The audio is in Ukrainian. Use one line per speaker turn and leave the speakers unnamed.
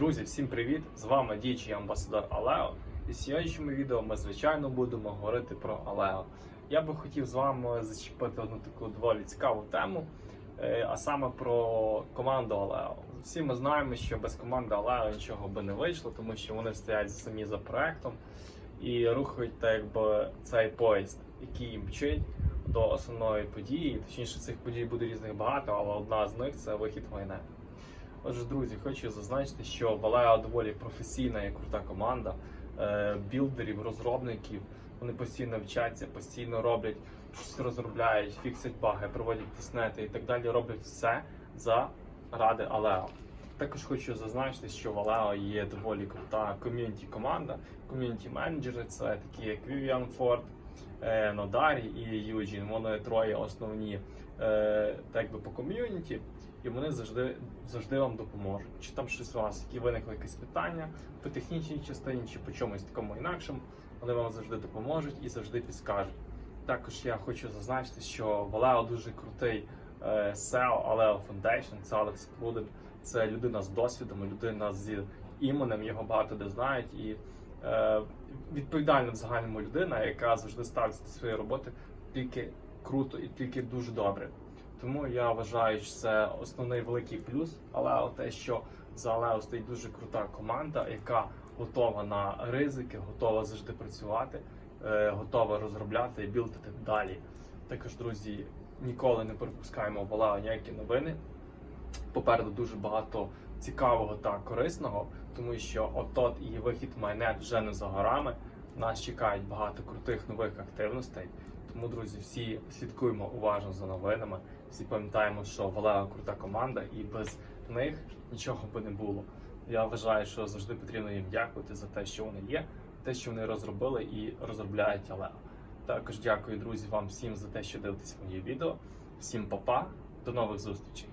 Друзі, всім привіт! З вами діючий амбасадор Алео. І в сьогоднішньому відео ми, звичайно, будемо говорити про Алео. Я би хотів з вами зачепити одну таку доволі цікаву тему, е, а саме про команду Алео. Всі ми знаємо, що без команди Алео нічого би не вийшло, тому що вони стоять самі за проектом і рухають так, якби цей поїзд, який мчить до основної події. Точніше, цих подій буде різних багато, але одна з них це вихід майне. Отже, друзі, хочу зазначити, що Валео доволі професійна і крута команда е, білдерів, розробників. Вони постійно вчаться, постійно роблять щось розробляють, фіксять баги, проводять тиснети і так далі. Роблять все заради Алео. Також хочу зазначити, що Валео є доволі крута ком'юніті команда. Ком'юніті менеджери це такі як Vivian Ford, е, Нодарі і Юджін. Вони троє основні е, так би по ком'юніті, і вони завжди завжди вам допоможуть. Чи там щось у вас які виникли якісь питання по технічній частині, чи по чомусь такому інакшому, вони вам завжди допоможуть і завжди підскажуть. Також я хочу зазначити, що Валео дуже крутий е, SEO Aleo Foundation, це Алекс Клуден. Це людина з досвідом, людина з іменем, його багато де знають, і відповідальна в загальному людина, яка завжди ставиться до своєї роботи тільки круто і тільки дуже добре. Тому я вважаю, що це основний великий плюс. Але те, що за Алео стоїть дуже крута команда, яка готова на ризики, готова завжди працювати, е, готова розробляти і білдити далі. Також, друзі, ніколи не пропускаємо в ніякі новини. Попереду дуже багато цікавого та корисного, тому що отот і вихід майнет вже не за горами. Нас чекають багато крутих нових активностей. Тому, друзі, всі слідкуємо уважно за новинами. Всі пам'ятаємо, що Валео крута команда, і без них нічого би не було. Я вважаю, що завжди потрібно їм дякувати за те, що вони є, те, що вони розробили і розробляють Алео. Також дякую, друзі, вам всім за те, що дивитесь мої відео. Всім па-па, до нових зустрічей.